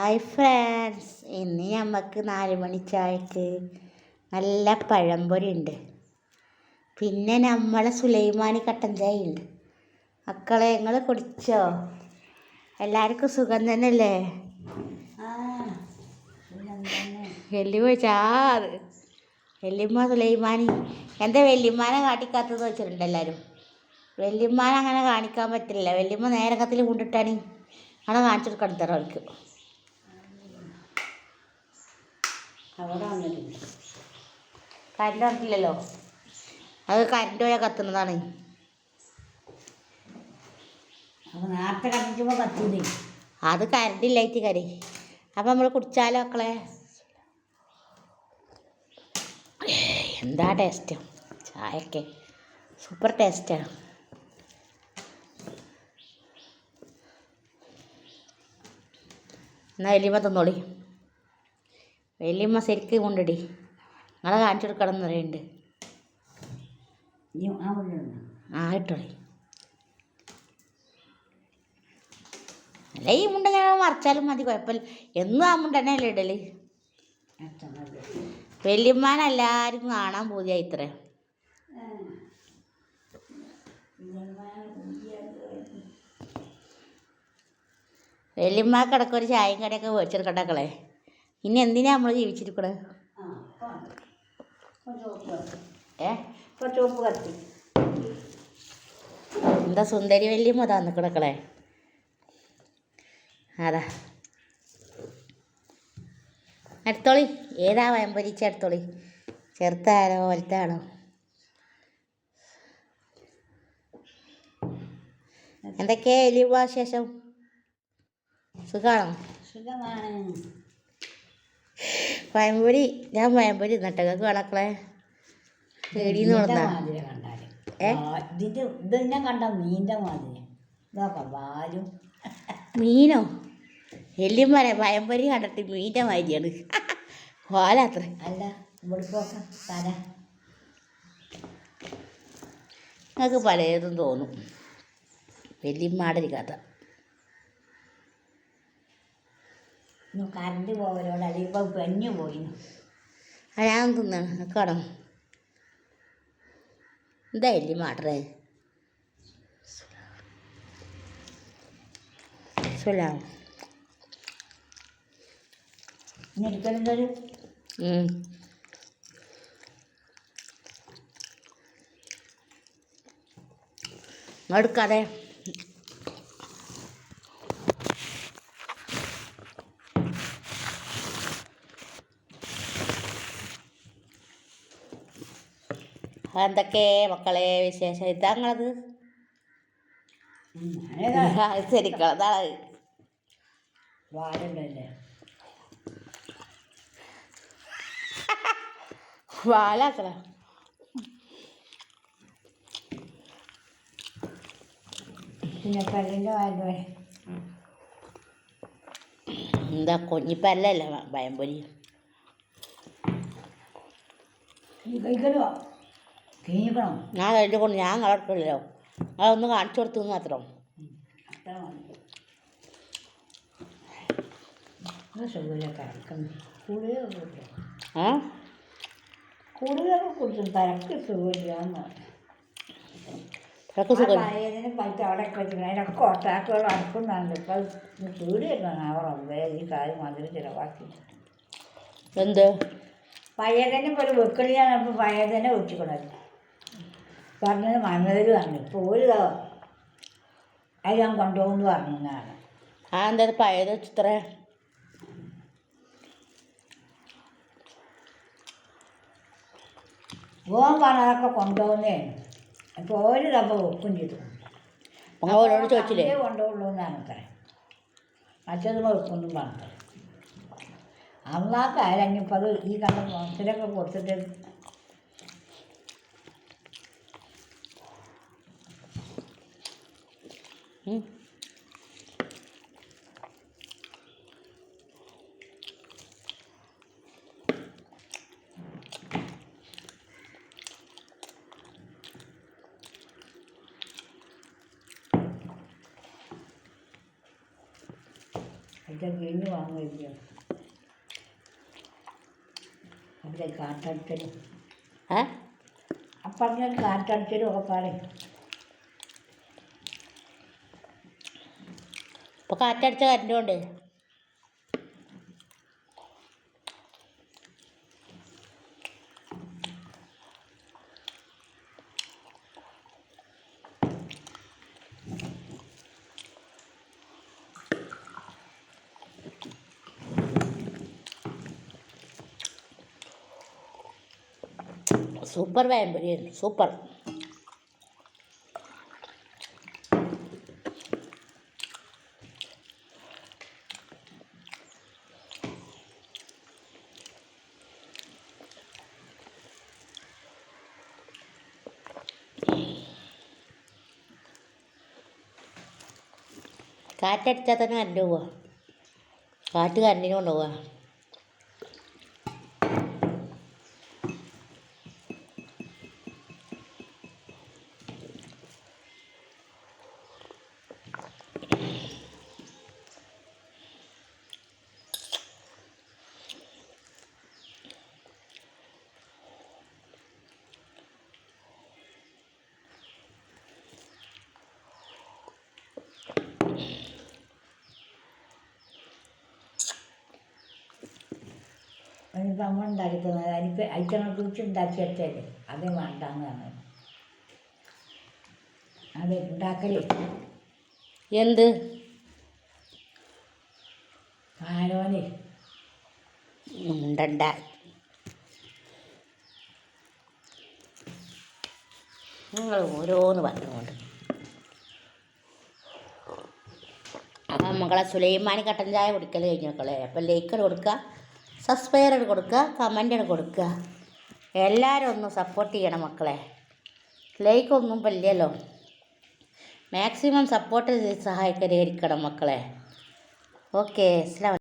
Hi friends ഇന്ന് നമുക്ക് നാല് മണി ചായക്ക് നല്ല പഴംപൊരി ഉണ്ട് പിന്നെ നമ്മളെ സുലൈമാനി കട്ടൻ ചായ ഉണ്ട് മക്കളെ നിങ്ങൾ കുടിച്ചോ? എല്ലാവർക്കും സുഖം തന്നെയല്ലേ? വെല്ലുമ ചാറ് വെല്ലുമ്മ സുലൈമാനി. എന്താ വെല്ലുമാനെ കാട്ടിക്കാത്തത് വെച്ചിട്ടുണ്ട് എല്ലാവരും വെല്ലുമാനെ അങ്ങനെ കാണിക്കാൻ പറ്റില്ല. വെല്ലുമ്മ നേരക്കത്തിൽ കൊണ്ടിട്ടാണ്. അവിടെ കാണിച്ചു കൊടുക്കണം തരാം അവർക്ക്. അവിടെ വന്നിട്ടുണ്ട് കറണ്ട് വന്നിട്ടില്ലല്ലോ അത് കറണ്ട് പോയാൽ കത്തുന്നതാണ്. അപ്പോൾ നേരത്തെ കത്തിച്ചപ്പോൾ കത്തൂലേ? അത് കറണ്ട് ഇല്ലായിട്ട് കറി അപ്പം നമ്മൾ കുടിച്ചാലോ മക്കളെ? എന്താ ടേസ്റ്റ് ചായക്കെ. സൂപ്പർ ടേസ്റ്റാണ് എന്നാൽ എലിമ തന്നോളി. വലിയമ്മ ശരിക്ക് കൊണ്ടിടി നിങ്ങളെ കാണിച്ചു കൊടുക്കണം എന്ന് പറയുന്നുണ്ട്. ആ ഇട്ടോളി. അല്ല ഈ മുണ്ട ഞാൻ മറച്ചാലും മതി കുഴപ്പമില്ല. എന്നും ആ മുണ്ട തന്നെ അല്ലേ ഇടൽ വലിയമ്മാനെല്ലാവരും കാണാൻ പൂതിയായി ഇത്ര. വലിയമ്മ കിടക്കൊരു ചായയും കടയൊക്കെ മേടിച്ചെടുക്കണ്ടക്കളെ ഇനി എന്തിനാ നമ്മൾ ജീവിച്ചിരിക്കണത് ഏ? ഇപ്പോൾ ചുവപ്പ് കത്തി. എന്താ സുന്ദരി വല്യമ്മ താ നിൽക്കണക്കളെ അതാ എടുത്തോളി ഏതാ വയമ്പരിച്ച എടുത്തോളി ചെറുത്താണോ വലുത്താണോ എന്തൊക്കെയാ എലിവാ ശേഷം സുഖാണോ? സുഖമാണ്. പഴംപൊരി. ഞാൻ പഴംപൊരി നട്ടങ്ങൾക്ക് വളക്കളെ പേടിന്ന്? ആ, ഇതിന്റെ ഇത് തന്നെ കണ്ട മീന്റെ മാതിരി ഇതൊക്കെ വാലും. മീനോ? എല്ലും പറയാം പഴംപൊരി കണ്ടിട്ട് മീന്റെ മാതിരിയാണ്. വാലാത്ര. അല്ല നിങ്ങൾക്ക് പലതും തോന്നും. വലിയ മാടരി കഥ ഇന്ന് കറണ്ട് പോകലോട് ഇപ്പം പെഞ്ഞു പോയിന്നു ആ ഞാൻ തിന്നാണ് കടം എന്താ വല്യമ്മാടേ സുലാം. എടുക്കലുണ്ടൊരു എടുക്കാതെ. എന്തൊക്കെ മക്കളെ വിശേഷം? ഇതാ നിങ്ങളത് ഏതാ ശരിക്കളതാണ് വാലാക്കല പിന്നെ പെണ്ണിന്റെ വാൽ എന്താ കുഞ്ഞിപ്പല്ലല്ല ഭയം പൊരി കഴിക്കലോ കഴിഞ്ഞിക്കണോ ഞാൻ കഴിഞ്ഞ കൊണ്ട് ഞാൻ കളർക്കില്ലല്ലോ അതൊന്ന് കാണിച്ചു കൊടുത്തു മാത്രം. തരക്ക് സുഖം പൈസ അവിടെ വെച്ചിട്ട് അതിനൊക്കെ ഒട്ടാക്കുകൾ അടക്കുന്നുണ്ട്. ഇപ്പം ചൂടിയിരുന്നാണ് അവർ ഈ കാര്യം മധുരം ചിലവാക്കി എന്ത്? പഴയതിനെ പോലെ വെക്കണിയാണ് അപ്പം പഴയതിനെ വെച്ചിക്കണത് പറഞ്ഞത് മണ്ണതിൽ പറഞ്ഞു. ഇപ്പോൾ ഒരു അത് ഞാൻ പറഞ്ഞു എന്നാണ്. ആ എന്താ പഴയത് ചിത്ര? ഓൻ പറഞ്ഞതൊക്കെ കൊണ്ടുപോകുന്നേ. അപ്പോൾ ഒരു ദപ്പ വെക്കും ചെയ്തു. അവരോട് ചോദിച്ചില്ലേ? കൊണ്ടുപോകുള്ളൂ എന്നാണ് അത്ര മറ്റൊന്നും ഒപ്പൊന്നും പറഞ്ഞത്. അന്നാക്കായാലും ഇനിയിപ്പോൾ അത് ഈ കണ്ട മോശത്തിലൊക്കെ കൊടുത്തിട്ട് ഇവിടുത്തെ കിഴിഞ്ഞ് വാങ്ങില്ല അവിടെ കാറ്റടിച്ചലും ഏ? അപ്പറഞ്ഞ കാറ്റടിച്ചലും ഒക്കെ പാടെ കാറ്റടിച്ച കറണ്ട് കൊണ്ട് സൂപ്പർ പഴംപൊരിയായിരുന്നു സൂപ്പർ. കാറ്റടിച്ചാൽ തന്നെ കറണ്ട് പോവാ കാറ്റ് കറണ്ടിന് കൊണ്ടുപോവാ അതിനിപ്പോൾ അമ്മ ഉണ്ടാക്കി തന്നത് അതിനിപ്പോൾ ഐറ്റങ്ങളെ കുറിച്ച് ഉണ്ടാക്കിയെടുത്തല്ലേ അത് വേണ്ടാന്ന് പറഞ്ഞു അത് ഉണ്ടാക്കലേ. എന്ത്? ആരോനെ ഉണ്ടണ്ട നിങ്ങൾ ഓരോന്ന് പറഞ്ഞുകൊണ്ട്. അപ്പം മകളെ സുലൈമാനി കട്ടൻ ചായ കുടിക്കൽ കഴിഞ്ഞു മക്കളെ. അപ്പം ലൈക്ക് കൊടുക്കുക സബ്സ്ക്രൈബർ കൊടുക്കുക കമന്റ് കൊടുക്കുക. എല്ലാവരും ഒന്ന് സപ്പോർട്ട് ചെയ്യണം മക്കളെ. ലൈക്ക് ഒന്നും പല്ലല്ലോ മാക്സിമം സപ്പോർട്ട് സഹായിക്കരിക്കണം മക്കളെ. ഓക്കെ അസ്ലാം